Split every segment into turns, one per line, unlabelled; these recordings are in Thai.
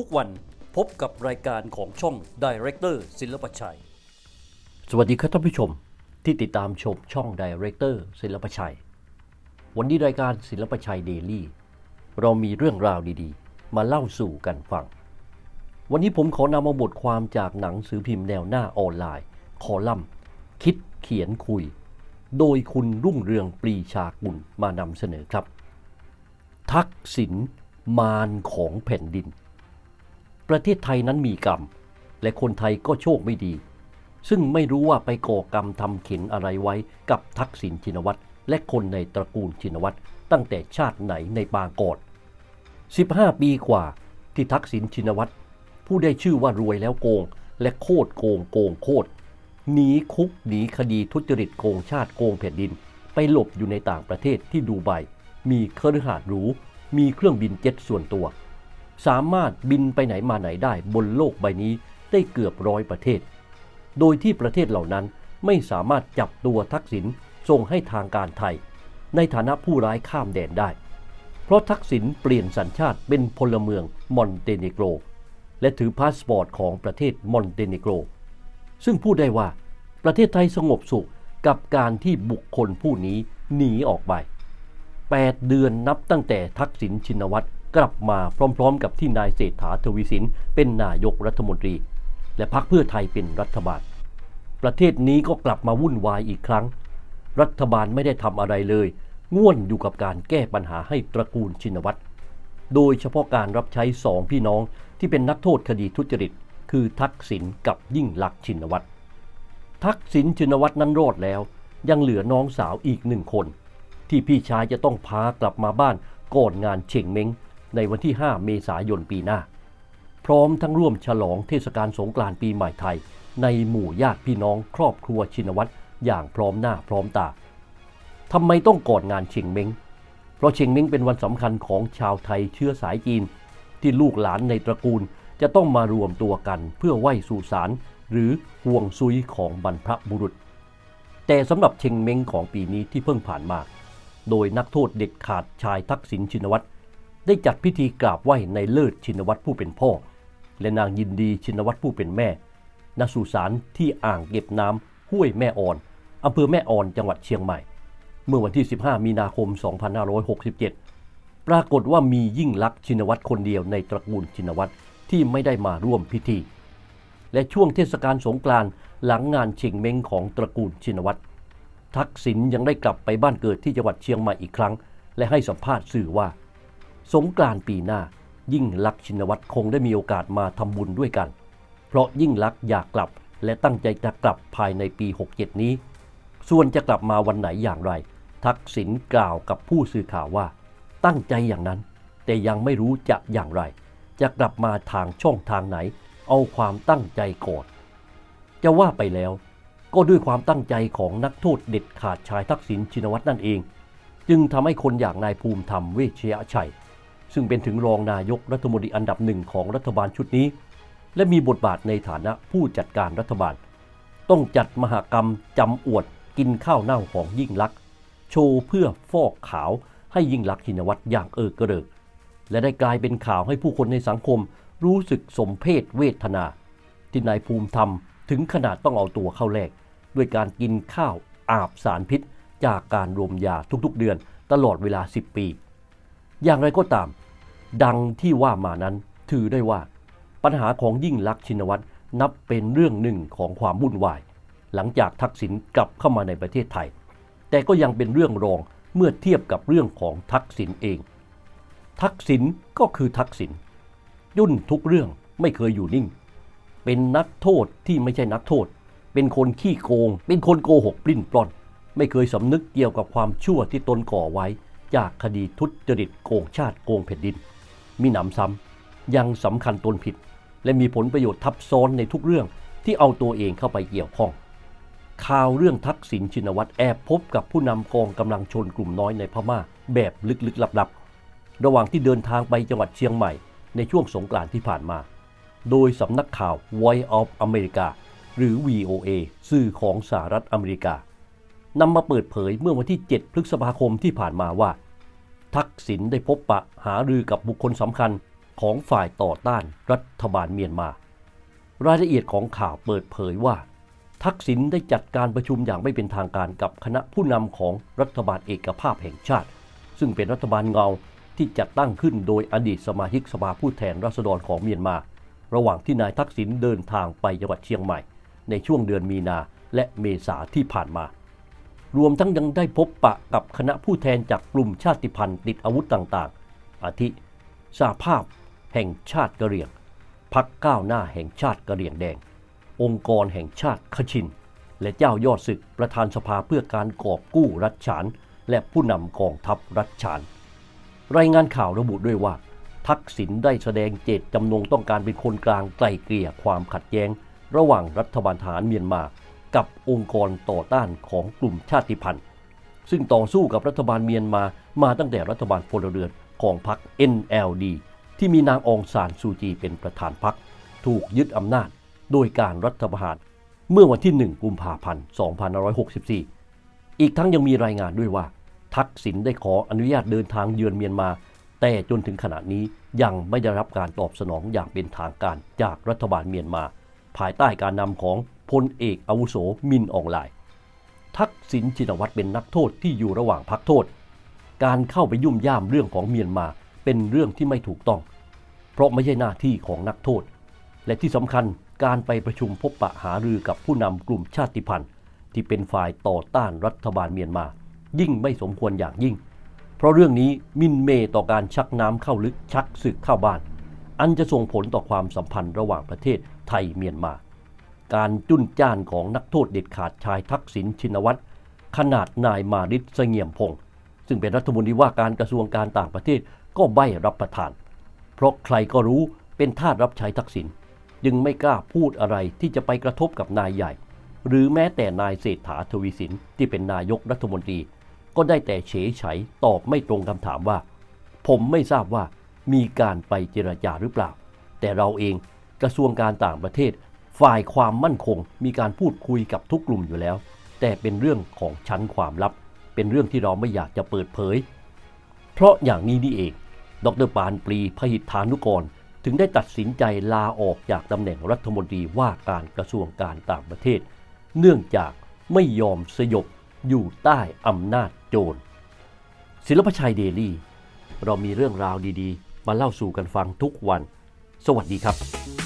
ทุกวันพบกับรายการของช่อง Director ศิลปชัย
สวัสดีครับท่านผู้ชมที่ติดตามชมช่อง Director ศิลปชัย วันนี้รายการศิลปชัยเดลี่เรามีเรื่องราวดีๆ มาเล่าสู่กันฟัง วันนี้ผมขอนำมาบทความจากหนังสือพิมพ์แนวหน้าออนไลน์ คอลัมน์ คิดเขียนคุย โดยคุณรุ่งเรืองปรีชากุลมานำเสนอครับ ทักษิณมารของแผ่นดิน ประเทศไทยนั้นมีกรรม และคนไทยก็โชคไม่ดี ซึ่งไม่รู้ว่าไปก่อกรรมทำเข็นอะไรไว้กับทักษิณชินวัตรและคนในตระกูลชินวัตรตั้งแต่ชาติไหนในปางกอน15 ปีกว่าที่ทักษิณชินวัตรผู้ได้ชื่อว่ารวยแล้วโกง และโคตรโกงโกงโคตรหนีคุกหนีคดีทุจริตโกงชาติโกงแผ่นดิน ไปหลบอยู่ในต่างประเทศที่ดูไบมีเครือข่ายหรู มีเครื่องบินเจ็ตส่วนตัว สามารถบินไปไหนมาไหนได้บนโลกใบนี้ได้เกือบร้อยประเทศ โดยที่ประเทศเหล่านั้นไม่สามารถจับตัวทักษิณส่งให้ทางการไทย ในฐานะผู้ร้ายข้ามแดนได้ เพราะทักษิณเปลี่ยนสัญชาติเป็นพลเมืองมอนเตเนโกร และถือพาสปอร์ตของประเทศมอนเตเนโกร ซึ่งพูดได้ว่าประเทศไทยสงบสุขกับการที่บุคคลผู้นี้หนีออกไป 8 เดือนนับตั้งแต่ทักษิณชินวัตร กลับมาพร้อมๆ กับที่นายเศรษฐาทวีสินเป็นนายกรัฐมนตรี และพรรคเพื่อไทยเป็นรัฐบาล ประเทศนี้ก็กลับมาวุ่นวายอีกครั้ง รัฐบาลไม่ได้ทำอะไรเลยง่วนอยู่กับการแก้ปัญหาให้ตระกูลชินวัตรโดยเฉพาะการรับใช้สองพี่น้องที่เป็นนักโทษคดีทุจริต คือทักษิณกับยิ่งลักษณ์ชินวัตรทักษิณชินวัตรนั้นรอดแล้ว ยังเหลือน้องสาวอีกหนึ่งคน ที่พี่ชายจะต้องพากลับมาบ้านก่อนงานเฉ่งเม้ง ในวันที่ 5 เมษายนปีหน้า พร้อมทั้งร่วมฉลองเทศกาลสงกรานต์ปีใหม่ไทย ในหมู่ญาติพี่น้องครอบครัวชินวัตรอย่างพร้อมหน้าพร้อมตาทำไมต้องก่อนงานเฉ่งเม้งเพราะเฉ่งเม้งเป็นวันสำคัญของชาวไทยเชื้อสายจีน ที่ลูกหลานในตระกูลจะต้องมารวมตัวกันเพื่อไหว้สู่สารหรือห่วงซุยของบรรพบุรุษ แต่สำหรับเชงเม้งของปีนี้ที่เพิ่งผ่านมา โดยนักโทษเด็ดขาดชายทักษิณชินวัตร ได้จัดพิธีกราบไหว้ในเลิศชินวัตรผู้เป็นพ่อ และนางยินดีชินวัตรผู้เป็นแม่ณสุสานที่อ่างเก็บน้ำห้วยแม่อ่อนอำเภอแม่อ่อนจังหวัดเชียงใหม่ เมื่อวันที่ 15 มีนาคม 2567 ปรากฏว่ามียิ่งลักษณ์ชินวัตรคนเดียวในตระกูลชินวัตรที่ไม่ได้มาร่วมพิธี และช่วงเทศกาลสงกรานต์หลังงานเชิงเม้งของตระกูลชินวัตรทักษิณยังได้กลับไปบ้านเกิดที่จังหวัดเชียงใหม่อีกครั้ง และให้สัมภาษณ์สื่อว่า สงกรานปีหน้า ยิ่งลักษณ์ชินวัตรคงได้มีโอกาสมาทำบุญด้วยกัน เพราะยิ่งลักษณ์อยากกลับและตั้งใจจะกลับภายในปี 67 นี้ ส่วนจะกลับมาวันไหนอย่างไร ทักษิณกล่าวกับผู้สื่อข่าวว่า ตั้งใจอย่างนั้น แต่ยังไม่รู้จะอย่างไร จะกลับมาทางช่องทางไหน เอาความตั้งใจก่อนจะว่าไปแล้ว ก็ด้วยความตั้งใจของนักโทษเด็ดขาดชายทักษิณชินวัตรนั่นเอง จึงทำให้คนอย่างนายภูมิธรรมเวชยชัย ซึ่งเป็นถึงรองนายกรัฐมนตรีอันดับหนึ่งของรัฐบาลชุดนี้ และมีบทบาทในฐานะผู้จัดการรัฐบาล ต้องจัดมหากรรมจำอวดกินข้าวเน่าของยิ่งลักษณ์โชว์เพื่อฟอกขาวให้ยิ่งลักษณ์ชินวัตรอย่างเออกระเริก และได้กลายเป็นข่าวให้ผู้คนในสังคมรู้สึกสมเพศเวทนา ที่นายภูมิธรรมถึงขนาดต้องเอาตัวเข้าแลกด้วยการกินข้าวอาบสารพิษ จากการรวมยาทุกๆเดือนตลอดเวลา 10 ปี อย่างไรก็ตาม ดังที่ว่ามานั้นถือได้ว่า ปัญหาของยิ่งลักษณ์ชินวัตรนับเป็นเรื่องหนึ่งของความวุ่นวาย หลังจากทักษิณกลับเข้ามาในประเทศไทย แต่ก็ยังเป็นเรื่องรองเมื่อเทียบกับเรื่องของทักษิณเอง ทักษิณก็คือทักษิณยุ่นทุกเรื่องไม่เคยอยู่นิ่ง เป็นนักโทษที่ไม่ใช่นักโทษ เป็นคนขี้โกง เป็นคนโกหกปลิ้นปล้อน ไม่เคยสำนึกเกี่ยวกับความชั่วที่ตนก่อไว้ จากคดีทุจริตโกงชาติโกงแผ่นดิน มีหนำซ้ำยังสำคัญตนผิด และมีผลประโยชน์ทับซ้อนในทุกเรื่องที่เอาตัวเองเข้าไปเกี่ยวข้อง ข่าวเรื่องทักษิณชินวัตรแอบพบกับผู้นำกองกำลังชนกลุ่มน้อยในพม่าแบบลึกๆลับๆ ระหว่างที่เดินทางไปจังหวัดเชียงใหม่ในช่วงสงกรานต์ที่ผ่านมา โดยสำนักข่าว Voice of America หรือ VOA สื่อของสหรัฐอเมริกา นำมาเปิดเผยเมื่อวันที่ 7 พฤษภาคมที่ผ่านมาว่า ทักษิณได้พบปะหารือกับบุคคลสำคัญของฝ่ายต่อต้านรัฐบาลเมียนมา รายละเอียดของข่าวเปิดเผยว่า ทักษิณได้จัดการประชุมอย่างไม่เป็นทางการกับคณะผู้นำของรัฐบาลเอกภาพแห่งชาติ ซึ่งเป็นรัฐบาลเงาที่จัดตั้งขึ้นโดยอดีตสมาชิกสภาผู้แทนราษฎรของเมียนมา ระหว่างที่นายทักษิณเดินทางไปจังหวัดเชียงใหม่ ในช่วงเดือนมีนาและเมษาที่ผ่านมา รวมทั้งยังได้พบปะกับคณะผู้แทนจากกลุ่มชาติพันธุ์ติดอาวุธต่างๆ อาทิสาภาพแห่งชาติกะเหรี่ยงพักก้าวหน้าแห่งชาติกะเหรี่ยงแดง องค์กรแห่งชาติขชิน และเจ้ายอดศึกประธานสภาเพื่อการกอบกู้รัฐฉาน และผู้นำกองทัพรัฐฉาน รายงานข่าวระบุด้วยว่า ทักษิณได้แสดงเจตจำนงต้องการเป็นคนกลางไกล่เกลี่ยความขัดแย้ง ระหว่างรัฐบาลทหารเมียนมา กับองค์กรต่อต้านของกลุ่มชาติพันธุ์ ซึ่งต่อสู้กับรัฐบาลเมียนมามาตั้งแต่รัฐบาลพลเรือนของพรรค NLD ที่มีนางองซานซูจีเป็นประธานพรรคถูกยึดอำนาจโดยการรัฐประหารเมื่อวันที่ 1 กุมภาพันธ์ 2564 อีกทั้งยังมีรายงานด้วยว่า ทักษิณได้ขออนุญาตเดินทางเยือนเมียนมา แต่จนถึงขณะนี้ยังไม่ได้รับการตอบสนองอย่างเป็นทางการจากรัฐบาลเมียนมา ภายใต้การนำของ พลเอกอาวุโสมินอองไลน์ทักษิณชินวัตรเป็นนักโทษที่อยู่ระหว่างพักโทษ การเข้าไปยุ่มย่ามเรื่องของเมียนมาเป็นเรื่องที่ไม่ถูกต้อง เพราะไม่ใช่หน้าที่ของนักโทษ และที่สำคัญการไปประชุมพบปะหารือกับผู้นำกลุ่มชาติพันธุ์ ที่เป็นฝ่ายต่อต้านรัฐบาลเมียนมา ยิ่งไม่สมควรอย่างยิ่ง เพราะเรื่องนี้มินเมต่อการชักน้ำเข้าลึกชักศึกเข้าบ้าน อันจะส่งผลต่อความสัมพันธ์ระหว่างประเทศไทยเมียนมา การจุนจ้านของนักโทษเด็ดขาดชายทักษิณชินวัตรขนาดนายมาริศเสงี่ยมพงศ์ซึ่งเป็นรัฐมนตรีว่าการกระทรวงการต่างประเทศก็ใบรับประทาน เพราะใครก็รู้เป็นทาสรับใช้ทักษิณจึงไม่กล้าพูดอะไรที่จะไปกระทบกับนายใหญ่ หรือแม้แต่นายเศรษฐาทวีสินที่เป็นนายกรัฐมนตรี ก็ได้แต่เฉยไฉตอบไม่ตรงคำถามว่า ผมไม่ทราบว่ามีการไปเจรจาหรือเปล่า แต่เราเองกระทรวงการต่างประเทศ ฝ่ายความมั่นคงมีการพูดคุยกับทุกกลุ่มอยู่แล้ว แต่เป็นเรื่องของชั้นความลับ เป็นเรื่องที่เราไม่อยากจะเปิดเผย เพราะอย่างนี้นี่เอง ดรปานปรีพหิทธานุกร ถึงได้ตัดสินใจลาออกจากตำแหน่งรัฐมนตรีว่าการกระทรวงการต่างประเทศ เนื่องจากไม่ยอมสยบอยู่ใต้อำนาจโจรศิลปชัยเดลี่ เรามีเรื่องราวดีๆ มาเล่าสู่กันฟังทุกวัน สวัสดีครับ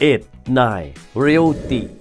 789 Realty